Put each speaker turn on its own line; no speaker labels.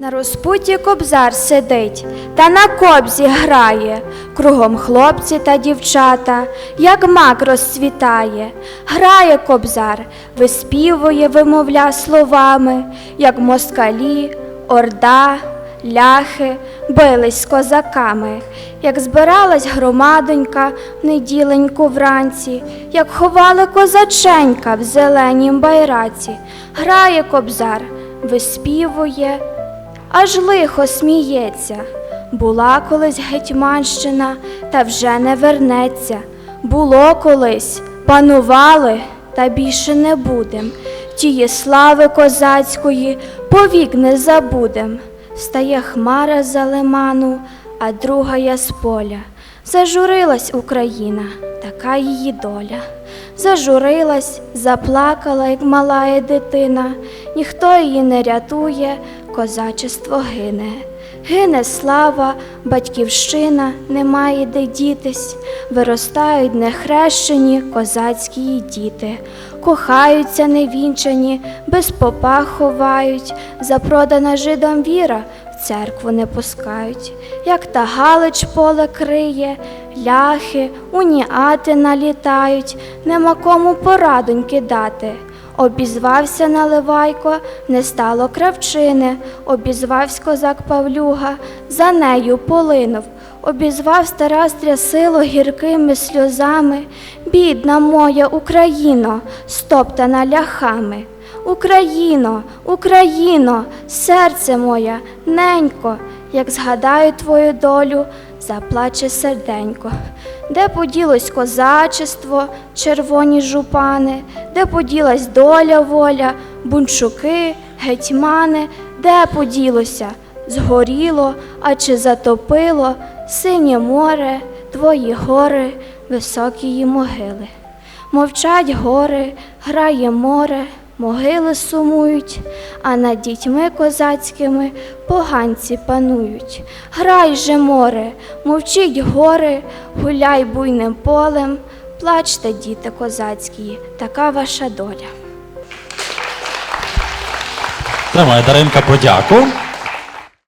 На розпуті кобзар сидить та на кобзі грає, кругом хлопці та дівчата, як мак розцвітає. Грає кобзар, виспівує, вимовля словами, як москалі, орда, ляхи бились з козаками, як збиралась громадонька в неділеньку вранці, як ховали козаченька в зеленім байраці. Грає кобзар, виспівує, аж лихо сміється. Була колись гетьманщина, та вже не вернеться. Було колись, панували, та більше не будем. Тієї слави козацької повік не забудем. Встає хмара за лиману, а друга я з поля. Зажурилась Україна, така її доля. Зажурилась, заплакала, як малая дитина, ніхто її не рятує, козачество гине. Гине слава, батьківщина, немає де дітись, виростають нехрещені козацькі діти, кохаються невінчані, без попа ховають, запродана жидам віра в церкву не пускають, як та Галич поле криє, ляхи, уніати налітають, нема кому порадоньки дати. Обізвався наливайко, не стало кравчини, обізвався козак Павлюга, за нею полинув, обізвав стара стрясило гіркими сльозами, бідна моя Україно, стоптана ляхами. Україно, Україно, серце моє, ненько, як згадаю твою долю, заплаче серденько. Де поділось козачество, червоні жупани, де поділась доля воля, бунчуки, гетьмани, де поділося? Згоріло, а чи затопило синє море, твої гори, високі могили. Мовчать гори, грає море, могили сумують, а над дітьми козацькими поганці панують. Грай же море, мовчить гори, гуляй буйним полем, плачте, діти козацькі, така ваша доля.
Тримає Даринка подяку.